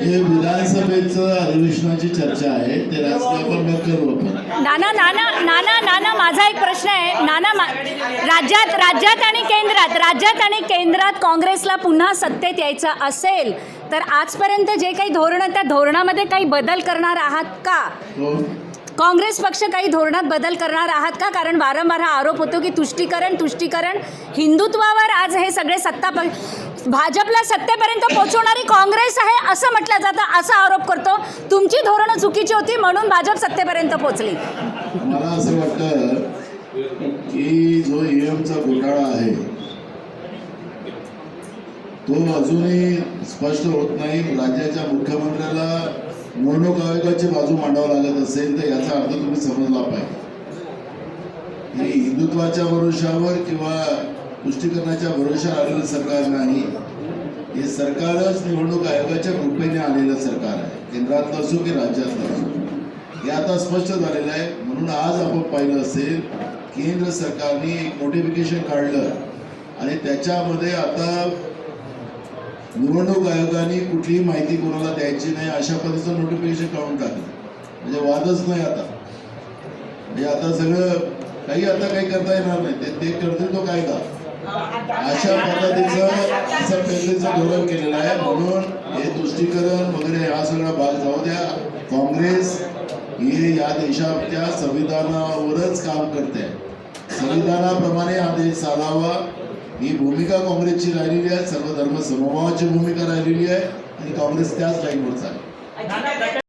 हे विधानसभेचं अधिवेशनाची चर्चा आहे. ते राजकीय आपण न करू आपण. नाना नाना नाना नाना माझा एक प्रश्न आहे. नाना मा- राज्यात राज्यात आणि केंद्रात राज्यात आणि केंद्रात काँग्रेसला पुन्हा सत्तेत यायचं असेल तर आजपर्यंत जे काही धोरणं त्या धोरणामध्ये काही बदल करणार आहात का? कोण? काँग्रेस पक्ष काही धोरणात बदल करणार आहात का? कारण वारंवार हा आरोप होतो की तुष्टीकरण तुष्टीकरण हिंदुत्वावर आज हे सगळे सत्ता प भाजपला सत्तेपर्यंत पोहोचवणारी काँग्रेस आहे असं म्हटलं जातं असा आरोप करतो. तुमची धोरणं चुकीची होती म्हणून भाजप सत्तेपर्यंत पोहोचली मला असं वाटतं की जो ईएमचा घोटाळा आहे तो अजूनही स्पष्ट होत नाही. राज्याच्या मुख्यमंत्र्याला निवडणूक आयोगाची बाजू मांडावं लागत असेल तर याचा अर्थ तुम्ही समजला पाहिजे. हे हिंदुत्वाच्या भरोशावर किंवा पुष्टीकरणाच्या भरोशावर आलेलं सरकार नाही. हे सरकारच निवडणूक आयोगाच्या कृपेने आलेलं सरकार आहे. केंद्रातलं असो की राज्यातलं असो. हे आता स्पष्ट झालेलं आहे. म्हणून आज आपण पाहिलं असेल केंद्र सरकारने एक नोटिफिकेशन काढलं. आणि त्याच्यामध्ये आता निवडणूक आयोगाने कुठलीही माहिती कोणाला द्यायची नाही अशा पद्धतीचं नोटिफिकेशन काढून टाकलं. म्हणजे वादच नाही आता. म्हणजे आता सगळं काही आता काही करता येणार नाही. ते ते करतील तो कायदा. अशा पद्धतीचं धोरण केलेलं आहे. म्हणून हे तुष्टीकरण वगैरे हा सगळा भाग जाऊ द्या. काँग्रेस हे या देशाच्या संविधानावरच काम करते संविधानाप्रमाणे हा देश चालावा. ही भूमिका काँग्रेसची राहिलेली आहे सर्व धर्म समभावाची भूमिका राहिलेली आहे आणि काँग्रेस त्याच लाईनवर चालेल.